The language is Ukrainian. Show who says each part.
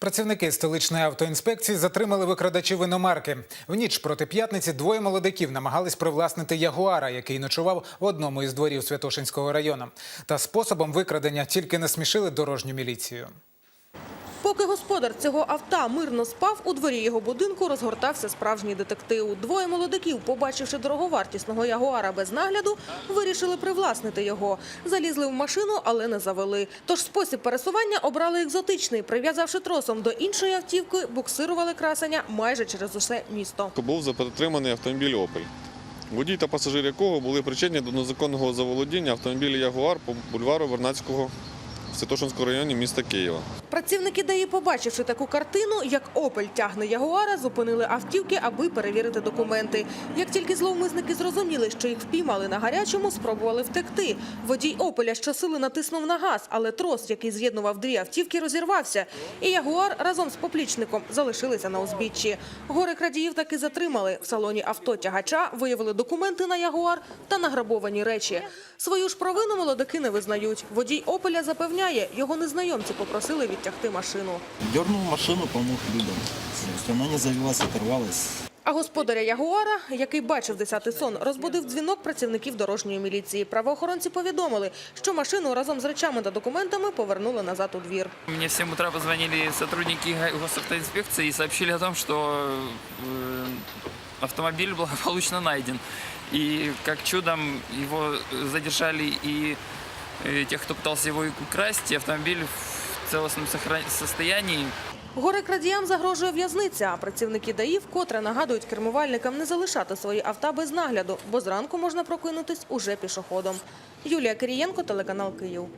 Speaker 1: Працівники столичної автоінспекції затримали викрадачів іномарки. В ніч проти п'ятниці двоє молодиків намагались привласнити ягуара, який ночував в одному із дворів Святошинського району. Та способом викрадення тільки насмішили дорожню міліцію.
Speaker 2: Поки господар цього авто мирно спав, у дворі його будинку розгортався справжній детектив. Двоє молодиків, побачивши дороговартісного ягуара без нагляду, вирішили привласнити його. Залізли в машину, але не завели. Тож спосіб пересування обрали екзотичний. Прив'язавши тросом до іншої автівки, буксирували красення майже через усе місто.
Speaker 3: Був затриманий автомобіль «Опель», водій та пасажир якого були причетні до незаконного заволодіння автомобіля «Ягуар» по бульвару Вернадського в Святошинському районі міста Києва.
Speaker 2: Працівники ДАІ, побачивши таку картину, як «Опель» тягне Ягуара, зупинили автівки, аби перевірити документи. Як тільки зловмисники зрозуміли, що їх впіймали на гарячому, спробували втекти. Водій «Опеля» щосили натиснув на газ, але трос, який з'єднував дві автівки, розірвався. І Ягуар разом з поплічником залишилися на узбіччі. Гори крадіїв таки затримали. В салоні авто тягача виявили документи на Ягуар та награбовані речі. Свою ж провину молодики не визнають. Водій «Опеля» запевняє, його незнайомці попросили відтягти машину.
Speaker 4: Дернул машину, помог людям. То есть она не завелась, оторвалась.
Speaker 2: А господаря Ягуара, який бачив десятий сон, розбудив дзвінок працівників дорожньої міліції. Правоохоронці повідомили, що машину разом з речами та документами повернули назад у двір.
Speaker 5: Мне в 7 утра позвонили сотрудники госавтоинспекции и сообщили о том, что э, автомобиль благополучно найден. И как чудом его задержали и э, тех, кто пытался его украсть, и автомобиль в целостном состоянии.
Speaker 2: Горе крадіям загрожує в'язниця, працівники ДАІ вкотре нагадують кермувальникам не залишати свої авто без нагляду, бо зранку можна прокинутись уже пішоходом. Юлія Кирієнко, телеканал Київ.